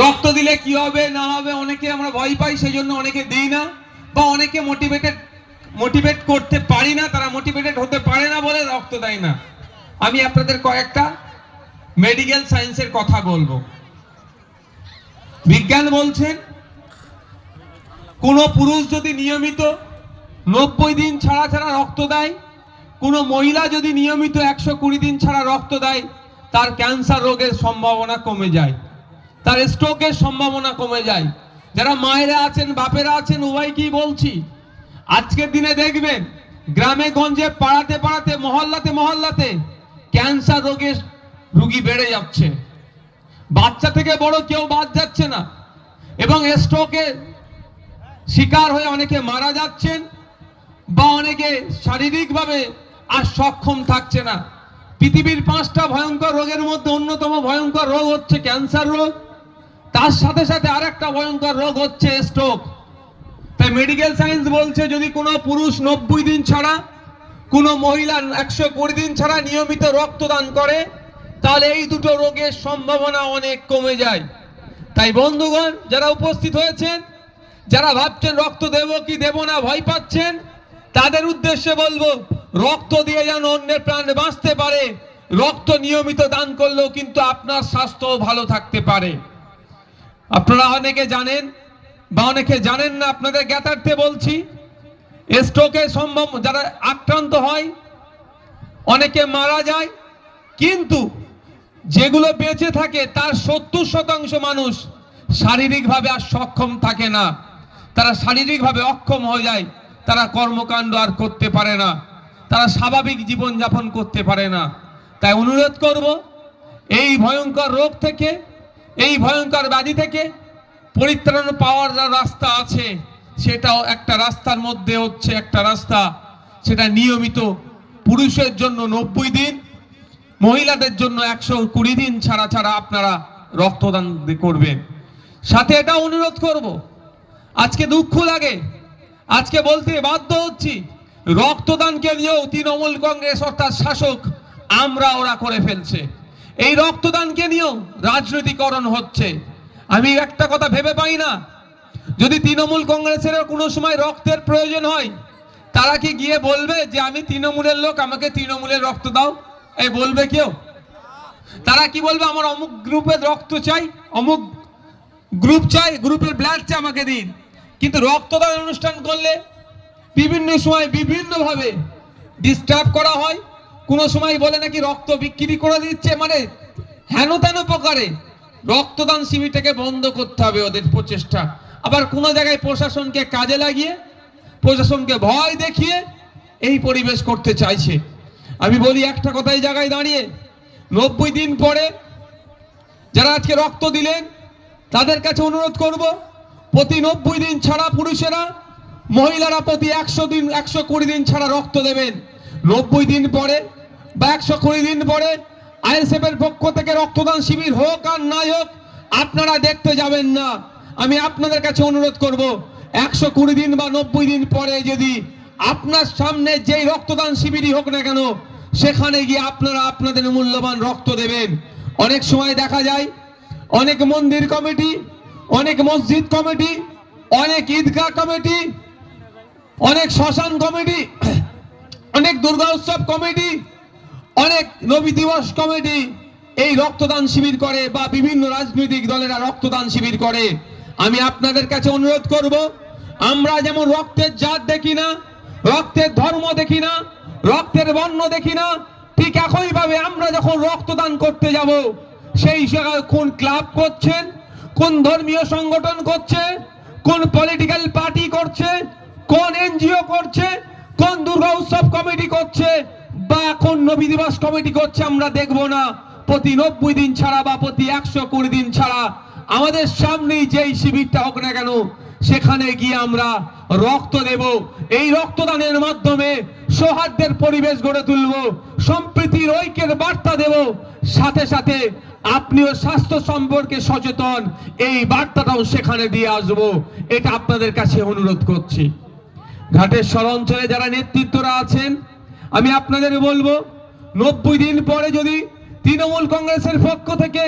রক্ত দিলে কি হবে, না হবে, অনেকে আমরা ভয় পাই সেই জন্য অনেকে দিই না। বা অনেকে মোটিভেটেড মোটিভেট করতে পারি না, তারা মোটিভেটেড হতে পারে না বলে রক্ত দেয় না। আমি আপনাদের কয়েকটা মেডিকেল সায়েন্সের কথা বলব। বিজ্ঞান বলছেন, কোনো পুরুষ যদি নিয়মিত নব্বই দিন ছাড়া ছাড়া রক্ত দেয়, কোনো মহিলা যদি নিয়মিত একশো কুড়ি দিন ছাড়া রক্ত দেয়, তার ক্যান্সার রোগের সম্ভাবনা কমে যায়। তার স্ট্রোকের সম্ভাবনা কমে যায়। যারা মায়েরা আছেন, বাপেরা আছেন, উভয় কি বলছি? আজকের দিনে দেখবেন, গ্রামে, গঞ্জে, পাড়াতে পাড়াতে, মহল্লাতে মহল্লাতে ক্যান্সার রোগের রুগী বেড়ে যাচ্ছে। বাচ্চা থেকে বড় কেউ বাদ যাচ্ছে না। এবং স্ট্রোকে শিকার হয়ে অনেকে মারা যাচ্ছেন বা অনেকে শারীরিকভাবে আর সক্ষম থাকছে না। পৃথিবীর পাঁচটা ভয়ঙ্কর রোগের মধ্যে অন্যতম ভয়ঙ্কর রোগ হচ্ছে ক্যান্সার রোগ। তার সাথে সাথে আরেকটা ভয়ঙ্কর রোগ হচ্ছে স্ট্রোক তাই মেডিকেল সায়েন্স বলছে, যদি কোনো পুরুষ নব্বই দিন ছাড়া, কোনো মহিলা একশো কুড়ি দিন ছাড়া নিয়মিত রক্তদান করে, তাহলে এই দুটো রোগের সম্ভাবনা অনেক কমে যায়। তাই বন্ধুগণ, যারা উপস্থিত হয়েছেন, যারা ভাবছেন রক্ত দেব কি দেব না ভয় পাচ্ছেন, তাদের উদ্দেশ্যে বলব, রক্ত দিয়ে যেন অন্যের প্রাণ বাঁচতে পারে। রক্ত নিয়মিত দান করলেও কিন্তু আপনার স্বাস্থ্য ভালো থাকতে পারে। আপনারা অনেকে জানেন বা অনেকে জানেন না, আপনাদের জ্ঞাতার্থে বলছি স্ট্রোকের সম্ভব যারা আক্রান্ত হয়, অনেকে মারা যায়, কিন্তু যেগুলো বেঁচে থাকে তার সত্তর শতাংশ মানুষ শারীরিকভাবে আর সক্ষম থাকে না। তারা শারীরিকভাবে অক্ষম হয়ে যায়, তারা কর্মকাণ্ড আর করতে পারে না, তারা স্বাভাবিক জীবন যাপন করতে পারে না। তাই অনুরোধ করব, এই ভয়ঙ্কর রোগ থেকে এই ভয়ঙ্কর ব্যাধি থেকে পরিত্রাণ পাওয়ার যা রাস্তা আছে, সেটাও একটা রাস্তার মধ্যে হচ্ছে একটা রাস্তা। সেটা নিয়মিত পুরুষের জন্য নব্বই দিন, মহিলাদের জন্য একশো কুড়ি দিন ছাড়া ছাড়া আপনারা রক্তদান করবেন। সাথে এটা অনুরোধ করব, আজকে দুঃখ লাগে। আজকে বলতে বাধ্য হচ্ছি, রক্তদানকে নিয়েও তৃণমূল কংগ্রেস অর্থাৎ শাসক আমরা ওরা করে ফেলছে। এই রক্তদানকে নিয়েও রাজনৈতিকরণ হচ্ছে। আমি একটা কথা ভেবে পাই না। যদি তৃণমূল কংগ্রেসের কোনো সময় রক্তের প্রয়োজন হয়, তারা কি গিয়ে বলবে যে আমি তৃণমূলের লোক, আমাকে তৃণমূলের রক্ত দাও? এই বলবে কেউ? তারা কি বলবে? আমার অমুক গ্রুপের রক্ত চাই, অমুক গ্রুপ চাই, গ্রুপের ব্লাড চাই, আমাকে দিন। কিন্তু রক্তদান অনুষ্ঠান করলে বিভিন্ন সময় বিভিন্নভাবে ডিস্টার্ব করা হয়। কোনো সময় বলে নাকি রক্ত বিক্রি করে দিচ্ছে মানে হেন তেন প্রকারে। রক্তদান শিবিরটাকে বন্ধ করতে হবে ওদের প্রচেষ্টা। আবার কোনো জায়গায় প্রশাসনকে কাজে লাগিয়ে, প্রশাসনকে ভয় দেখিয়ে এই পরিবেশ করতে চাইছে। আমি বলি একটা কথা এই জায়গায় দাঁড়িয়ে, নব্বই দিন পরে যারা আজকে রক্ত দিলেন, তাদের কাছে অনুরোধ করব, প্রতি নব্বই দিন ছাড়া পুরুষেরা, মহিলারা প্রতি একশো দিন, একশো কুড়ি দিন ছাড়া রক্ত দেবেন। নব্বই দিন পরে বা একশো কুড়ি দিন পরে আইএসএফ এর পক্ষ থেকে রক্তদান শিবির হোক আর নাই হোক, আপনারা দেখতে যাবেন না। আমি আপনাদের কাছে অনুরোধ করব, একশো কুড়ি দিন বা নব্বই দিন পরে যদি আপনার সামনে যেই রক্তদান শিবিরই হোক না কেন, সেখানে গিয়ে আপনারা আপনাদের মূল্যবান রক্ত দেবেন। অনেক সময় দেখা যায়, অনেক মন্দির কমিটি, অনেক মসজিদ কমিটি, অনেক ঈদগাহ কমিটি, অনেক শ্মশান কমিটি, অনেক দুর্গা উৎসব কমিটি অনেক নবী দিবস কমিটি এই রক্তদান শিবির করে বা বিভিন্ন রাজনৈতিক দলেরা রক্তদান শিবির করে। আমি আপনাদের কাছে অনুরোধ করব, আমরা যেমন রক্তের জাত দেখি না, রক্তের ধর্ম দেখি না, রক্তের বর্ণ দেখি না, ঠিক একইভাবে আমরা যখন রক্তদান করতে যাব, সেই জায়গায় কোন ক্লাব করছেন, কোন ধর্মীয় সংগঠন করছে, কোন পলিটিক্যাল পার্টি করছে, কোন এনজিও করছে, কোন দুর্গা উৎসব কমিটি করছে বা কোন নবী দিবস কমিটি করছে আমরা দেখব না। প্রতি নব্বই দিন ছাড়া বা প্রতি একশো কুড়ি দিন ছাড়া আমাদের সামনেই যেই শিবিরটা হোক না কেন, সেখানে গিয়ে আমরা রক্ত দেব। এই রক্তদানের মাধ্যমে সৌহার্দ্যের পরিবেশ গড়ে তুলব, সম্প্রীতির ঐক্যের বার্তা দেব। সাথে সাথে আপনিও স্বাস্থ্য সম্পর্কে সচেতন, এই বার্তাটাও সেখানে দিয়ে আসব। এটা আপনাদের কাছে অনুরোধ করছি। ঘাটের সর অঞ্চলে যারা নেতৃত্বরা আছেন আমি আপনাদের বলব, নব্বই দিন পরে যদি তৃণমূল কংগ্রেসের পক্ষ থেকে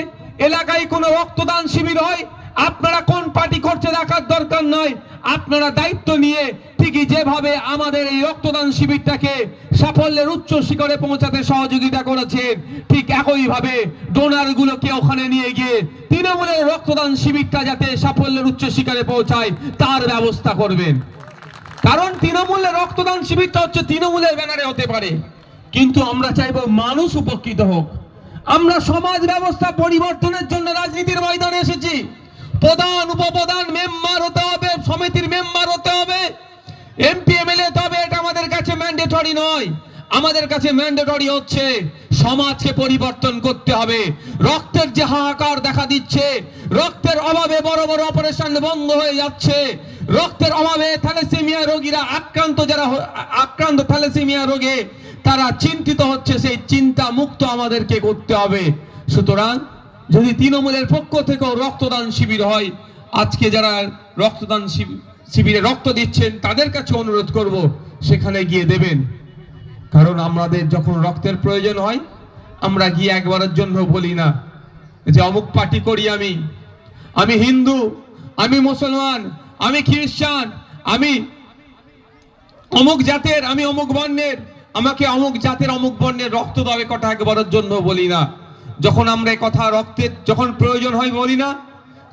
এলাকায় কোনো রক্তদান শিবির হয়, আপনারা কোন পার্টি করছে দেখার দরকার নয়। আপনারা দায়িত্ব নিয়ে ঠিকই যেভাবে আমাদের এই রক্তদান শিবিরটাকে সাফল্যের উচ্চ শিখরে পৌঁছাতে সহযোগিতা করেছেন, ঠিক একইভাবে ডোনার গুলোকে ওখানে নিয়ে গিয়ে তৃণমূলের রক্তদান শিবিরটা যাতে সাফল্যের উচ্চ শিখরে পৌঁছায়, তার ব্যবস্থা করবেন। কারণ তৃণমূলের রক্তদান শিবিরটা হচ্ছে তৃণমূলের ব্যানারে হতে পারে। কিন্তু আমরা চাইব মানুষ উপকৃত হোক। আমরা সমাজ ব্যবস্থা পরিবর্তনের জন্য রাজনীতির ময়দানে এসেছি। প্রধান, উপপ্রধান মেম্বার হতে হবে, সমিতির মেম্বার হতে হবে। এমপি এমএলএ তবে এটা আমাদের কাছে ম্যান্ডেটরি নয়। আমাদের কাছে ম্যান্ডেটরি হচ্ছে সমাজকে পরিবর্তন করতে হবে। রক্তের যে হাহাকার দেখা দিচ্ছে, রক্তের অভাবে বড় বড় অপারেশন বন্ধ হয়ে যাচ্ছে। রক্তের অভাবে থ্যালাসেমিয়া রোগীরা আক্রান্ত যারা আক্রান্ত থ্যালাসেমিয়া রোগে তারা চিন্তিত হচ্ছে, সেই চিন্তা মুক্ত আমাদেরকে করতে হবে। সুতরাং যদি তৃণমূলের পক্ষ থেকেও রক্তদান শিবির হয়, আজকে যারা রক্তদান শিবি- শিবিরে রক্ত দিচ্ছেন, তাদের কাছে অনুরোধ করব, সেখানে গিয়ে দেবেন। কারণ আমাদের যখন রক্তের প্রয়োজন হয়, আমরা গিয়ে একবারের জন্য বলি না যে, অমুক পার্টি করি আমি। আমি হিন্দু, আমি মুসলমান আমি খ্রিস্টান, আমি অমুক জাতের, আমি অমুক বর্ণের। আমাকে অমুক জাতের, অমুক বর্ণের রক্ত দেবে কথা একবারের জন্য বলি না। যখন আমরা কথা রক্তের, যখন প্রয়োজন হয় বলি না,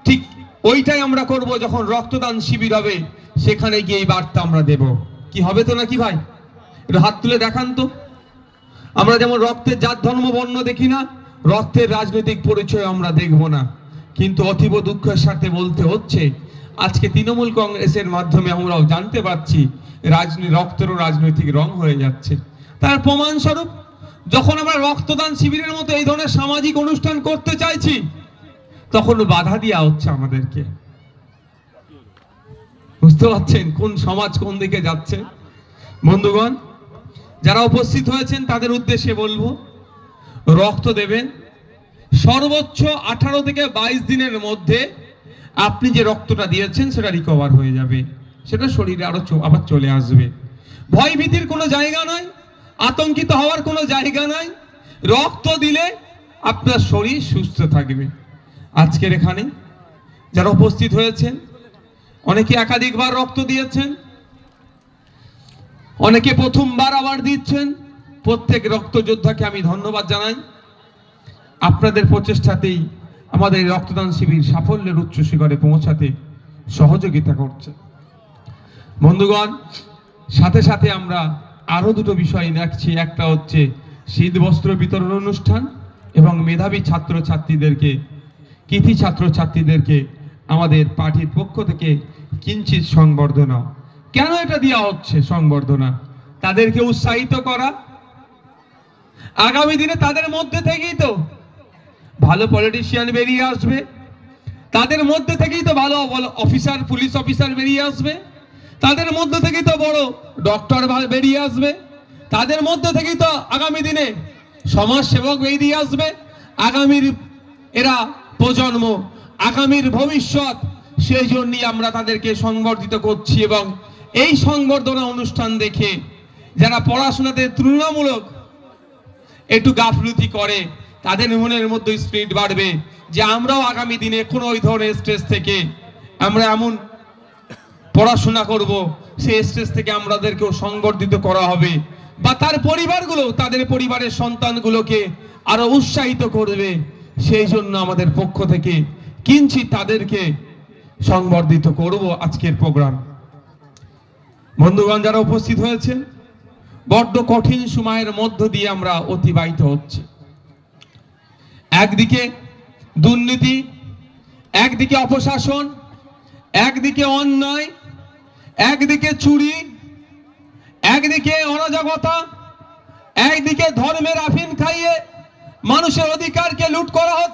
ঠিক ওইটাই আমরা করব যখন রক্তদান শিবির হবে, সেখানে গিয়ে এই বার্তা আমরা দেব। কি হবে তো নাকি ভাই? হাত তুলে দেখান তো। আমরা যেমন রক্তের জাত, ধর্ম, বর্ণ দেখি না, রক্তের রাজনৈতিক পরিচয় আমরা দেখব না। কিন্তু অতীব দুঃখের সাথে বলতে হচ্ছে আজকে তৃণমূল কংগ্রেসের মাধ্যমে আমরাও জানতে পারছি রাজনীতি রক্তেরও রাজনৈতিক রং হয়ে যাচ্ছে। তার প্রমাণস্বরূপ, যখন আমরা রক্তদান শিবিরের মতো এই ধরনের সামাজিক অনুষ্ঠান করতে চাইছি, তখন বাধা দেওয়া হচ্ছে আমাদেরকে। বুঝতে পারছেন কোন সমাজ কোন দিকে যাচ্ছে? বন্ধুগণ, যারা উপস্থিত হয়েছেন তাদের উদ্দেশ্যে বলব, রক্ত দেবেন। সর্বোচ্চ আঠারো থেকে বাইশ দিনের মধ্যে আপনি যে রক্তটা দিয়েছেন, সেটা রিকভার হয়ে যাবে। সেটা শরীরে আরও আবার চলে আসবে। ভয় ভীতির কোনো জায়গা নয় আতঙ্কিত হওয়ার কোনো জায়গা নাই। রক্ত দিলে আপনার শরীর সুস্থ থাকবে। আজকের এখানে যারা উপস্থিত হয়েছেন, অনেকে একাধিকবার রক্ত দিয়েছেন, অনেকে প্রথমবার আবার দিচ্ছেন, প্রত্যেক রক্তযোদ্ধাকে আমি ধন্যবাদ জানাই। আপনাদের প্রচেষ্টাতেই আমাদের রক্তদান শিবির সাফল্যের উচ্চ শিখরে পৌঁছাতে সহযোগিতা করছে। বন্ধুগণ, সাথে সাথে আমরা আরও দুটো বিষয় রাখছি একটা হচ্ছে শীত বস্ত্র বিতরণ অনুষ্ঠান এবং মেধাবী ছাত্র ছাত্রীদেরকে কৃতি ছাত্র ছাত্রীদেরকে আমাদের পার্টির পক্ষ থেকে কিঞ্চিত সংবর্ধনা। কেন এটা দেওয়া হচ্ছে সংবর্ধনা? তাদেরকে উৎসাহিত করা। আগামী দিনে তাদের মধ্যে থেকেই তো ভালো পলিটিশিয়ান বেরিয়ে আসবে। তাদের মধ্যে থেকেই তো ভালো অফিসার পুলিশ অফিসার বেরিয়ে আসবে। তাদের মধ্যে থেকেই তো বড় ডক্টর বেরিয়ে আসবে। তাদের মধ্যে থেকেই তো আগামী দিনে সমাজ সেবক বেরিয়ে আসবে। আগামীর এরা প্রজন্ম, আগামীর ভবিষ্যৎ, সেই জন্যই আমরা তাদেরকে সংবর্ধিত করছি এবং এই সংবর্ধনা অনুষ্ঠান দেখে যারা পড়াশোনাতে তুলনামূলক একটু গাফলুতি করে তাদের মনের মধ্যে স্পিরিট বাড়বে যে আমরাও আগামী দিনে কোনো ওই ধরনের স্ট্রেস থেকে আমরা এমন পড়াশোনা করব, সেই স্টেজ থেকে আমাদেরকেও সংবর্ধিত করা হবে বা তার পরিবারগুলো, তাদের পরিবারের সন্তানগুলোকে আরও উৎসাহিত করবে, সেই জন্য আমাদের পক্ষ থেকে কিঞ্চিত তাদেরকে সংবর্ধিত করব আজকের প্রোগ্রাম। বন্ধুগণ যারা উপস্থিত হয়েছে বড্ড কঠিন সময়ের মধ্য দিয়ে আমরা অতিবাহিত হচ্ছে। একদিকে দুর্নীতি, একদিকে অপশাসন, একদিকে অন্যায়, একদিকে চুরি, একদিকে অরাজকতা, একদিকে ধর্মের আফিন খাইয়ে মানুষের অধিকারকে লুট করা হচ্ছে।